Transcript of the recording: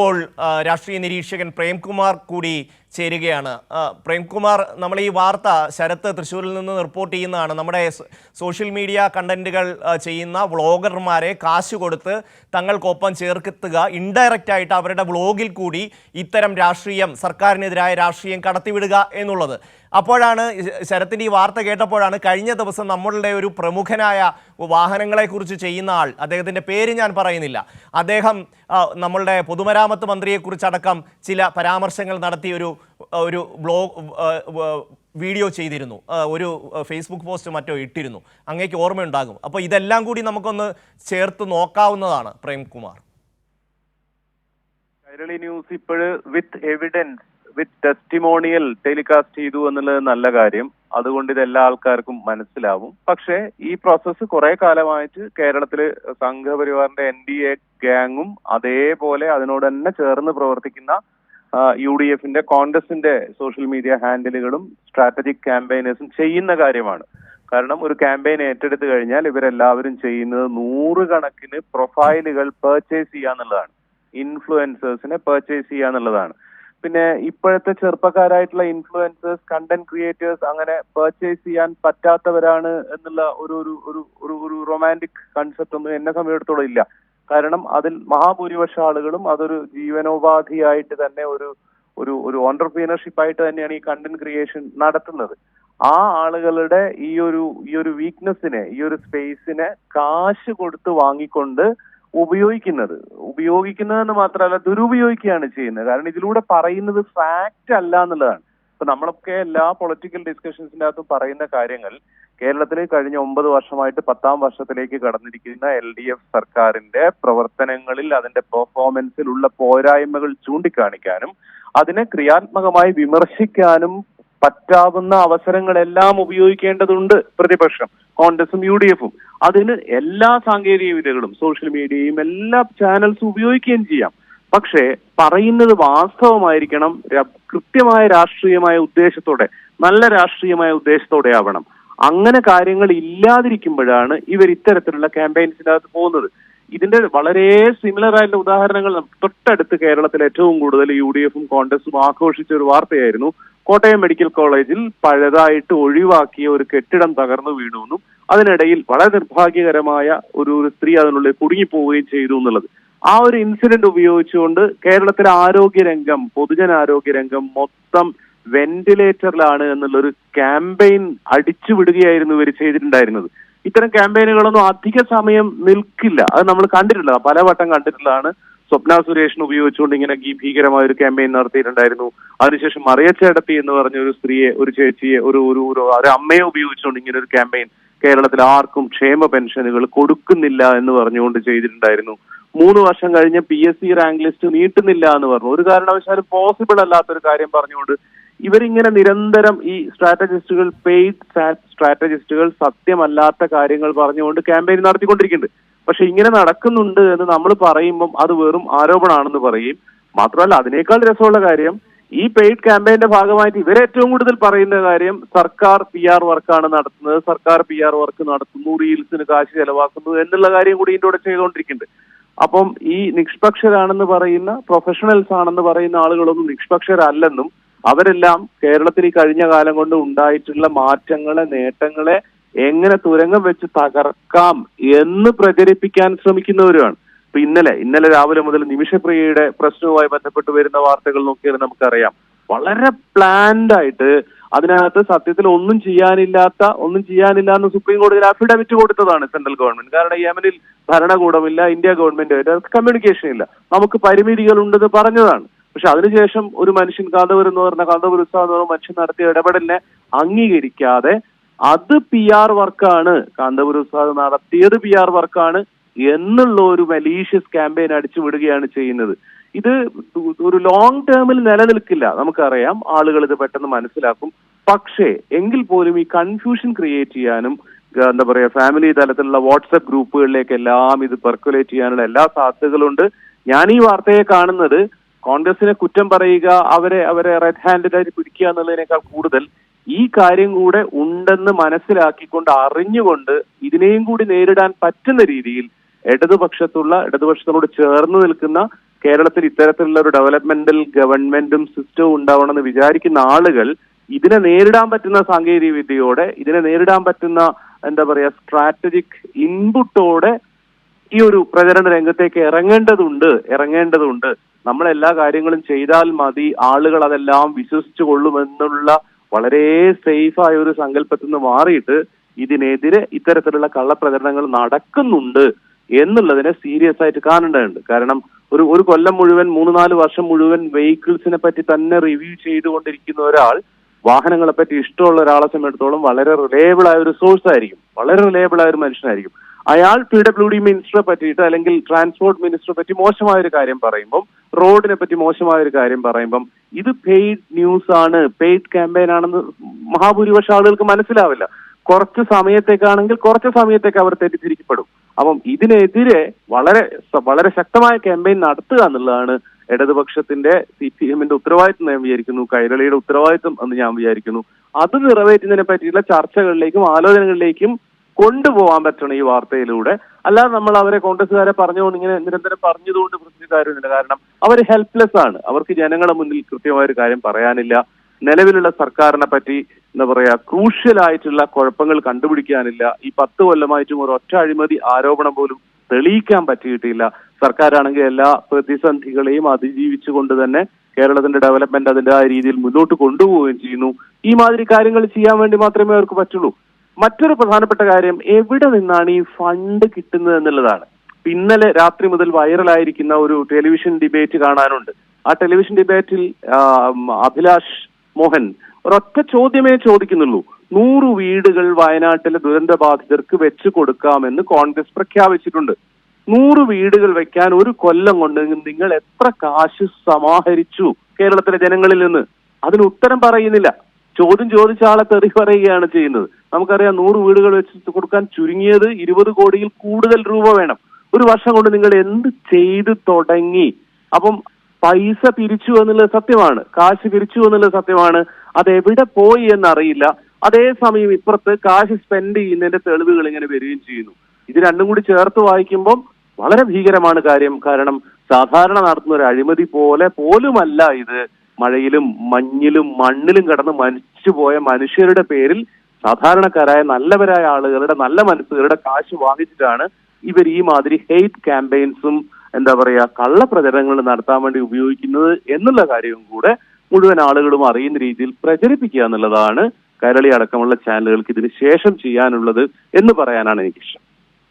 ഇപ്പോൾ രാഷ്ട്രീയ നിരീക്ഷകൻ പ്രേംകുമാർ കൂടി ചേരുകയാണ്. പ്രേംകുമാർ നമ്മൾ ഈ വാർത്ത ശരത്ത് തൃശ്ശൂരിൽ നിന്ന് റിപ്പോർട്ട് ചെയ്യുന്നതാണ്. നമ്മുടെ സോഷ്യൽ മീഡിയ കണ്ടന്റുകൾ ചെയ്യുന്ന വ്ളോഗർമാരെ കാശ് കൊടുത്ത് തങ്ങൾക്കൊപ്പം ചേർക്കെത്തുക ഇൻഡയറക്റ്റ് ആയിട്ട് അവരുടെ വ്ളോഗിൽ കൂടി ഇത്തരം രാഷ്ട്രീയം സർക്കാരിനെതിരായ രാഷ്ട്രീയം കടത്തിവിടുക എന്നുള്ളത്. അപ്പോഴാണ് ശരത്തിന്റെ ഈ വാർത്ത കേട്ടപ്പോഴാണ് കഴിഞ്ഞ ദിവസം നമ്മളുടെ ഒരു പ്രമുഖനായ വാഹനങ്ങളെക്കുറിച്ച് ചെയ്യുന്ന ആൾ അദ്ദേഹത്തിന്റെ പേര് ഞാൻ പറയുന്നില്ല. അദ്ദേഹം നമ്മളുടെ പൊതുമരാമത്ത് മന്ത്രിയെക്കുറിച്ചടക്കം ചില പരാമർശങ്ങൾ നടത്തി ഒരു ബ്ലോഗ് വീഡിയോ ചെയ്തിരുന്നു. ഒരു ഫേസ്ബുക്ക് പോസ്റ്റ് മറ്റോ ഇട്ടിരുന്നു. അങ്ങേക്ക് ഓർമ്മയുണ്ടാകും. അപ്പോൾ ഇതെല്ലാം കൂടി നമുക്കൊന്ന് ചേർത്ത് നോക്കാവുന്നതാണ് പ്രേംകുമാർ. കൈരളി ന്യൂസ് ഇപ്പോഴ് with evidence with testimonial telecast ചെയ്തു എന്നുള്ളത് നല്ല കാര്യം. അതുകൊണ്ട് ഇത് എല്ലാ ആൾക്കാർക്കും മനസ്സിലാവും. പക്ഷേ ഈ പ്രോസസ്സ് കുറെ കാലമായിട്ട് കേരളത്തിൽ സംഘപരിവാറിന്റെ എൻ ഡി എ ഗാങ്ങും അതേപോലെ അതിനോട് തന്നെ ചേർന്ന് പ്രവർത്തിക്കുന്ന യു ഡി എഫിന്റെ കോൺഗ്രസിന്റെ സോഷ്യൽ മീഡിയ ഹാൻഡിലുകളും സ്ട്രാറ്റജിക് ക്യാമ്പയിനേഴ്സും ചെയ്യുന്ന കാര്യമാണ്. കാരണം ഒരു ക്യാമ്പയിൻ ഏറ്റെടുത്തു കഴിഞ്ഞാൽ ഇവരെല്ലാവരും ചെയ്യുന്നത് നൂറുകണക്കിന് പ്രൊഫൈലുകൾ പർച്ചേസ് ചെയ്യാന്നുള്ളതാണ് ഇൻഫ്ലുവൻസേഴ്സിനെ പർച്ചേസ് ചെയ്യാന്നുള്ളതാണ് പിന്നെ ഇപ്പോഴത്തെ ചെറുപ്പക്കാരായിട്ടുള്ള ഇൻഫ്ലുവൻസേഴ്സ് കണ്ടന്റ് ക്രിയേറ്റേഴ്സ് അങ്ങനെ പർച്ചേസ് ചെയ്യാൻ പറ്റാത്തവരാണ് എന്നുള്ള ഒരു ഒരു ഒരു ഒരു ഒരു റൊമാന്റിക് കൺസെപ്റ്റ് ഒന്നും എന്നെ സമയത്തോളം ഇല്ല. കാരണം അതിൽ മഹാഭൂരിപക്ഷ ആളുകളും അതൊരു ജീവനോപാധിയായിട്ട് തന്നെ ഒരു ഒരു ഒരു ഓണ്ടർപ്രീനർഷിപ്പ് ആയിട്ട് തന്നെയാണ് ഈ കണ്ടന്റ് ക്രിയേഷൻ നടത്തുന്നത്. ആ ആളുകളുടെ ഈ ഒരു ഈ ഒരു വീക്ക്നെസ്സിനെ ഈ ഒരു സ്പേസിനെ കാശ് കൊടുത്ത് വാങ്ങിക്കൊണ്ട് ഉപയോഗിക്കുന്നത്. ഉപയോഗിക്കുന്നതെന്ന് മാത്രമല്ല ദുരുപയോഗിക്കുകയാണ് ചെയ്യുന്നത്. കാരണം ഇതിലൂടെ പറയുന്നത് ഫാക്റ്റ് അല്ല എന്നുള്ളതാണ്. ഇപ്പൊ നമ്മളൊക്കെ എല്ലാ പൊളിറ്റിക്കൽ ഡിസ്കഷൻസിന്റെ അകത്തും പറയുന്ന കാര്യങ്ങൾ കേരളത്തിൽ കഴിഞ്ഞ ഒമ്പത് വർഷമായിട്ട് പത്താം വർഷത്തിലേക്ക് കടന്നിരിക്കുന്ന എൽ ഡി എഫ് സർക്കാരിന്റെ പ്രവർത്തനങ്ങളിൽ അതിന്റെ പെർഫോമൻസിലുള്ള പോരായ്മകൾ ചൂണ്ടിക്കാണിക്കാനും അതിനെ ക്രിയാത്മകമായി വിമർശിക്കാനും പറ്റാവുന്ന അവസരങ്ങളെല്ലാം ഉപയോഗിക്കേണ്ടതുണ്ട് പ്രതിപക്ഷം. കോൺഗ്രസും യു ഡി എഫും. അതിന് എല്ലാ സാങ്കേതിക വിദ്യകളും സോഷ്യൽ മീഡിയയും എല്ലാ ചാനൽസും ഉപയോഗിക്കുകയും ചെയ്യാം. പക്ഷേ പറയുന്നത് വാസ്തവമായിരിക്കണം കൃത്യമായ രാഷ്ട്രീയമായ ഉദ്ദേശത്തോടെ നല്ല രാഷ്ട്രീയമായ ഉദ്ദേശത്തോടെ ആവണം. അങ്ങനെ കാര്യങ്ങൾ ഇല്ലാതിരിക്കുമ്പോഴാണ് ഇവർ ഇത്തരത്തിലുള്ള ക്യാമ്പയിൻസിന്റെ അകത്ത് പോകുന്നത്. ഇതിന്റെ വളരെ സിമിലർ ആയിട്ടുള്ള ഉദാഹരണങ്ങൾ തൊട്ടടുത്ത് കേരളത്തിൽ ഏറ്റവും കൂടുതൽ യു ഡി എഫും കോൺഗ്രസും ആഘോഷിച്ച ഒരു വാർത്തയായിരുന്നു. കോട്ടയം മെഡിക്കൽ കോളേജിൽ പഴയതായിട്ട് ഒഴിവാക്കിയ ഒരു കെട്ടിടം തകർന്നു വീണു എന്നും അതിനിടയിൽ വളരെ നിർഭാഗ്യകരമായ ഒരു സ്ത്രീ അതിനുള്ളിൽ കുടുങ്ങിപ്പോവുകയും ചെയ്തു എന്നുള്ളത്. ആ ഒരു ഇൻസിഡന്റ് ഉപയോഗിച്ചുകൊണ്ട് കേരളത്തിലെ ആരോഗ്യ രംഗം പൊതുജനാരോഗ്യ രംഗം മൊത്തം വെന്റിലേറ്ററിലാണ് എന്നുള്ളൊരു ക്യാമ്പയിൻ അടിച്ചുവിടുകയായിരുന്നു ഇവർ ചെയ്തിട്ടുണ്ടായിരുന്നത്. ഇത്തരം ക്യാമ്പയിനുകളൊന്നും അധിക സമയം നിൽക്കില്ല. അത് നമ്മൾ കണ്ടിട്ടുള്ള പലവട്ടം കണ്ടിട്ടുള്ളതാണ്. സ്വപ്ന സുരേഷൻ ഉപയോഗിച്ചുകൊണ്ട് ഇങ്ങനെ ഭീകരമായ ഒരു ക്യാമ്പയിൻ നടത്തിയിട്ടുണ്ടായിരുന്നു. അതിനുശേഷം മറിയച്ചേടത്തി എന്ന് പറഞ്ഞ ഒരു സ്ത്രീയെ ഒരു ചേച്ചിയെ ഒരു ഒരു ഒരു അമ്മയെ ഉപയോഗിച്ചുകൊണ്ട് ഇങ്ങനെ ഒരു ക്യാമ്പയിൻ കേരളത്തിൽ ആർക്കും ക്ഷേമ പെൻഷനുകൾ കൊടുക്കുന്നില്ല എന്ന് പറഞ്ഞുകൊണ്ട് ചെയ്തിട്ടുണ്ടായിരുന്നു. മൂന്ന് വർഷം കഴിഞ്ഞ് P S C rank list നീട്ടുന്നില്ല എന്ന് പറഞ്ഞു. ഒരു കാരണവശാലും പോസിബിൾ അല്ലാത്തൊരു കാര്യം പറഞ്ഞുകൊണ്ട് ഇവരിങ്ങനെ നിരന്തരം ഈ സ്ട്രാറ്റജിസ്റ്റുകൾ പെയ്ഡ് സ്ട്രാറ്റജിസ്റ്റുകൾ സത്യമല്ലാത്ത കാര്യങ്ങൾ പറഞ്ഞുകൊണ്ട് ക്യാമ്പയിൻ നടത്തിക്കൊണ്ടിരിക്കുന്നുണ്ട്. പക്ഷെ ഇങ്ങനെ നടക്കുന്നുണ്ട് എന്ന് നമ്മൾ പറയുമ്പം അത് വെറും ആരോപണമാണെന്ന് പറയും. മാത്രമല്ല അതിനേക്കാൾ രസമുള്ള കാര്യം ഈ പെയ്ഡ് ക്യാമ്പയിന്റെ ഭാഗമായിട്ട് ഇവർ ഏറ്റവും കൂടുതൽ പറയുന്ന കാര്യം സർക്കാർ പി ആർ വർക്കാണ് നടത്തുന്നത്. സർക്കാർ പി ആർ വർക്ക് നടത്തുന്നു റീൽസിന് കാശ് ചെലവാക്കുന്നു എന്നുള്ള കാര്യം കൂടി ഇതിന്റെ കൂടെ ചെയ്തുകൊണ്ടിരിക്കുന്നുണ്ട്. അപ്പം ഈ നിഷ്പക്ഷരാണെന്ന് പറയുന്ന പ്രൊഫഷണൽസ് ആണെന്ന് പറയുന്ന ആളുകളൊന്നും നിഷ്പക്ഷരല്ലെന്നും അവരെല്ലാം കേരളത്തിൽ ഈ കഴിഞ്ഞ കാലം കൊണ്ട് ഉണ്ടായിട്ടുള്ള മാറ്റങ്ങളെ നേട്ടങ്ങളെ എങ്ങനെ തുരങ്കം വെച്ച് തകർക്കാം എന്ന് പ്രചരിപ്പിക്കാൻ ശ്രമിക്കുന്നവരുമാണ്. ഇപ്പൊ ഇന്നലെ ഇന്നലെ രാവിലെ മുതൽ നിമിഷപ്രിയയുടെ പ്രശ്നവുമായി ബന്ധപ്പെട്ട് വരുന്ന വാർത്തകൾ നോക്കിയാൽ നമുക്കറിയാം. വളരെ പ്ലാൻഡ് ആയിട്ട് അതിനകത്ത് സത്യത്തിൽ ഒന്നും ചെയ്യാനില്ലാത്ത ഒന്നും ചെയ്യാനില്ല എന്ന് സുപ്രീം കോടതിയിൽ അഫിഡവിറ്റ് കൊടുത്തതാണ് സെൻട്രൽ ഗവൺമെന്റ്. കാരണം യമനിൽ ഭരണകൂടമില്ല ഇന്ത്യ ഗവൺമെന്റ് കമ്മ്യൂണിക്കേഷൻ ഇല്ല. നമുക്ക് പരിമിതികൾ ഉണ്ടെന്ന് പറഞ്ഞതാണ്. പക്ഷെ അതിനുശേഷം ഒരു മനുഷ്യൻ കാന്തപുരം എന്ന് പറഞ്ഞ കാന്തപുരം ഉത്സവം എന്ന് പറഞ്ഞ മനുഷ്യൻ നടത്തിയ ഇടപെടലിനെ അംഗീകരിക്കാതെ അത് പി ആർ വർക്കാണ് കാന്തപുരം നടത്തിയത് പി ആർ വർക്കാണ് എന്നുള്ള ഒരു മലീഷ്യസ് ക്യാമ്പയിൻ അടിച്ചു വിടുകയാണ് ചെയ്യുന്നത്. ഇത് ഒരു ലോങ് ടേമിൽ നിലനിൽക്കില്ല നമുക്കറിയാം. ആളുകൾ ഇത് പെട്ടെന്ന് മനസ്സിലാക്കും. പക്ഷേ എങ്കിൽ പോലും ഈ കൺഫ്യൂഷൻ ക്രിയേറ്റ് ചെയ്യാനും എന്താ പറയാ ഫാമിലി തലത്തിലുള്ള വാട്സപ്പ് ഗ്രൂപ്പുകളിലേക്ക് എല്ലാം ഇത് പെർക്കുലേറ്റ് ചെയ്യാനുള്ള എല്ലാ സാധ്യതകളുണ്ട്. ഞാൻ ഈ വാർത്തയെ കാണുന്നത് കോൺഗ്രസിനെ കുറ്റം പറയുക അവരെ അവരെ റെഡ് ഹാൻഡിലായിട്ട് പിടിക്കുക എന്നുള്ളതിനേക്കാൾ കൂടുതൽ ഈ കാര്യം കൂടെ ഉണ്ടെന്ന് മനസ്സിലാക്കിക്കൊണ്ട് അറിഞ്ഞുകൊണ്ട് ഇതിനെയും കൂടി നേരിടാൻ പറ്റുന്ന രീതിയിൽ ഇടതുപക്ഷത്തുള്ള ഇടതുപക്ഷത്തോട് ചേർന്ന് നിൽക്കുന്ന കേരളത്തിൽ ഇത്തരത്തിലുള്ള ഒരു ഡെവലപ്മെന്റൽ ഗവൺമെന്റും സിസ്റ്റവും ഉണ്ടാവണമെന്ന് വിചാരിക്കുന്ന ആളുകൾ ഇതിനെ നേരിടാൻ പറ്റുന്ന സാങ്കേതിക വിദ്യയോടെ ഇതിനെ നേരിടാൻ പറ്റുന്ന എന്താ പറയാ സ്ട്രാറ്റജിക് ഇൻപുട്ടോടെ ഈ ഒരു പ്രചരണ രംഗത്തേക്ക് ഇറങ്ങേണ്ടതുണ്ട് ഇറങ്ങേണ്ടതുണ്ട്. നമ്മൾ എല്ലാ കാര്യങ്ങളും ചെയ്താൽ മതി ആളുകൾ അതെല്ലാം വിശ്വസിച്ചു കൊള്ളുമെന്നുള്ള വളരെ സേഫായ ഒരു സങ്കല്പത്തിൽ നിന്ന് മാറിയിട്ട് ഇതിനെതിരെ ഇത്തരത്തിലുള്ള കള്ളപ്രചരണങ്ങൾ നടക്കുന്നുണ്ട്. എന്നുള്ളതിനെ സീരിയസ് ആയിട്ട് കാണേണ്ടതുണ്ട്. കാരണം ഒരു ഒരു കൊല്ലം മുഴുവൻ മൂന്ന് നാല് വർഷം മുഴുവൻ വെഹിക്കിൾസിനെ പറ്റി തന്നെ റിവ്യൂ ചെയ്തുകൊണ്ടിരിക്കുന്ന ഒരാൾ വാഹനങ്ങളെ പറ്റി ഇഷ്ടമുള്ള ഒരാളെ സംബന്ധിച്ചിടത്തോളം വളരെ റിലയബിൾ ആയ ഒരു സോഴ്സ് ആയിരിക്കും. വളരെ റിലയബിൾ ആയ ഒരു മനുഷ്യനായിരിക്കും. അയാൾ പി ഡബ്ല്യു ഡി മിനിസ്റ്ററെ പറ്റിയിട്ട് അല്ലെങ്കിൽ ട്രാൻസ്പോർട്ട് മിനിസ്റ്ററെ പറ്റി മോശമായ ഒരു കാര്യം പറയുമ്പം റോഡിനെ പറ്റി മോശമായ ഒരു കാര്യം പറയുമ്പം ഇത് പെയ്ഡ് ന്യൂസ് ആണ്. പെയ്ഡ് ക്യാമ്പയിൻ ആണെന്ന് മഹാഭൂരിപക്ഷം ആളുകൾക്ക് മനസ്സിലാവില്ല. കുറച്ച് സമയത്തേക്കാണെങ്കിൽ കുറച്ച് സമയത്തേക്ക് അവർ തെറ്റിദ്ധരിക്കപ്പെടും. അപ്പം ഇതിനെതിരെ വളരെ വളരെ ശക്തമായ ക്യാമ്പയിൻ നടത്തുക എന്നുള്ളതാണ് ഇടതുപക്ഷത്തിന്റെ സി പി എമ്മിന്റെ ഉത്തരവാദിത്വം ഞാൻ വിചാരിക്കുന്നു. കൈരളിയുടെ ഉത്തരവാദിത്വം എന്ന് ഞാൻ വിചാരിക്കുന്നു. അത് നിറവേറ്റുന്നതിനെ പറ്റിയുള്ള ചർച്ചകളിലേക്കും ആലോചനകളിലേക്കും കൊണ്ടുപോകാൻ പറ്റണം ഈ വാർത്തയിലൂടെ. അല്ലാതെ നമ്മൾ അവരെ കോൺഗ്രസ്സുകാരെ പറഞ്ഞുകൊണ്ട് ഇങ്ങനെ നിരന്തരം പറഞ്ഞതുകൊണ്ട് പ്രത്യേക കാര്യമില്ല കാരണം അവർ ഹെൽപ്ലെസ് ആണ്. അവർക്ക് ജനങ്ങളുടെ മുന്നിൽ കൃത്യമായ ഒരു കാര്യം പറയാനില്ല. നിലവിലുള്ള സർക്കാരിനെ പറ്റി എന്താ പറയാ ക്രൂഷ്യൽ ആയിട്ടുള്ള കുഴപ്പങ്ങൾ കണ്ടുപിടിക്കാനില്ല. ഈ പത്ത് കൊല്ലമായിട്ടും ഒരു ഒറ്റ അഴിമതി ആരോപണം പോലും തെളിയിക്കാൻ പറ്റിയിട്ടില്ല. സർക്കാരാണെങ്കിൽ എല്ലാ പ്രതിസന്ധികളെയും അതിജീവിച്ചുകൊണ്ട് തന്നെ കേരളത്തിന്റെ ഡെവലപ്മെന്റ് അതിന്റെ ആ രീതിയിൽ മുന്നോട്ട് കൊണ്ടുപോവുകയും ചെയ്യുന്നു. ഈ മാതിരി കാര്യങ്ങൾ ചെയ്യാൻ വേണ്ടി മാത്രമേ അവർക്ക് പറ്റുള്ളൂ. മറ്റൊരു പ്രധാനപ്പെട്ട കാര്യം എവിടെ നിന്നാണ് ഈ ഫണ്ട് കിട്ടുന്നത് എന്നുള്ളതാണ്. ഇന്നലെ രാത്രി മുതൽ വൈറലായിരിക്കുന്ന ഒരു ടെലിവിഷൻ ഡിബേറ്റ് കാണാനുണ്ട്. ആ ടെലിവിഷൻ ഡിബേറ്റിൽ അഭിലാഷ് മോഹൻ ഒരൊറ്റ ചോദ്യമേ ചോദിക്കുന്നുള്ളൂ. നൂറ് വീടുകൾ വയനാട്ടിലെ ദുരന്ത ബാധിതർക്ക് വെച്ച് കൊടുക്കാമെന്ന് കോൺഗ്രസ് പ്രഖ്യാപിച്ചിട്ടുണ്ട്. നൂറ് വീടുകൾ വെക്കാൻ ഒരു കൊല്ലം കൊണ്ട് നിങ്ങൾ എത്ര കാശ് സമാഹരിച്ചു കേരളത്തിലെ ജനങ്ങളിൽ നിന്ന്? അതിന് ഉത്തരം പറയുന്നില്ല. ചോദ്യം ചോദിച്ച ആളെ തെറി പറയുകയാണ് ചെയ്യുന്നത്. നമുക്കറിയാം നൂറ് വീടുകൾ വെച്ച് കൊടുക്കാൻ ചുരുങ്ങിയത് ഇരുപത് കോടിയിൽ കൂടുതൽ രൂപ വേണം. ഒരു വർഷം കൊണ്ട് നിങ്ങൾ എന്ത് ചെയ്ത് തുടങ്ങി? അപ്പം പൈസ പിരിച്ചു എന്നുള്ളത് സത്യമാണ്. കാശ് പിരിച്ചു എന്നുള്ളത് സത്യമാണ്. അത് എവിടെ പോയി എന്നറിയില്ല. അതേസമയം ഇപ്പുറത്ത് കാശ് സ്പെൻഡ് ചെയ്യുന്നതിന്റെ തെളിവുകൾ ഇങ്ങനെ വരികയും ചെയ്യുന്നു. ഇത് രണ്ടും കൂടി ചേർത്ത് വായിക്കുമ്പോൾ വളരെ ഭീകരമാണ് കാര്യം. കാരണം സാധാരണ നടത്തുന്ന ഒരു അഴിമതി പോലെ പോലുമല്ല ഇത്. മഴയിലും മഞ്ഞിലും മണ്ണിലും കടന്ന് മരിച്ചുപോയ മനുഷ്യരുടെ പേരിൽ സാധാരണക്കാരായ നല്ലവരായ ആളുകളുടെ നല്ല മനസ്സുകളുടെ കാശ് വാങ്ങിച്ചിട്ടാണ് ഇവർ ഈ മാതിരി ഹെയ്റ്റ് ക്യാമ്പയിൻസും എന്താ പറയാ കള്ളപ്രചരണങ്ങൾ നടത്താൻ വേണ്ടി ഉപയോഗിക്കുന്നത് എന്നുള്ള കാര്യവും കൂടെ മുഴുവൻ ആളുകളും അറിയുന്ന രീതിയിൽ പ്രചരിപ്പിക്കുക എന്നുള്ളതാണ് കരളി അടക്കമുള്ള ചാനലുകൾക്ക് ഇതിന് ശേഷം ചെയ്യാനുള്ളത് എന്ന് പറയാനാണ് എനിക്കിഷ്ടം.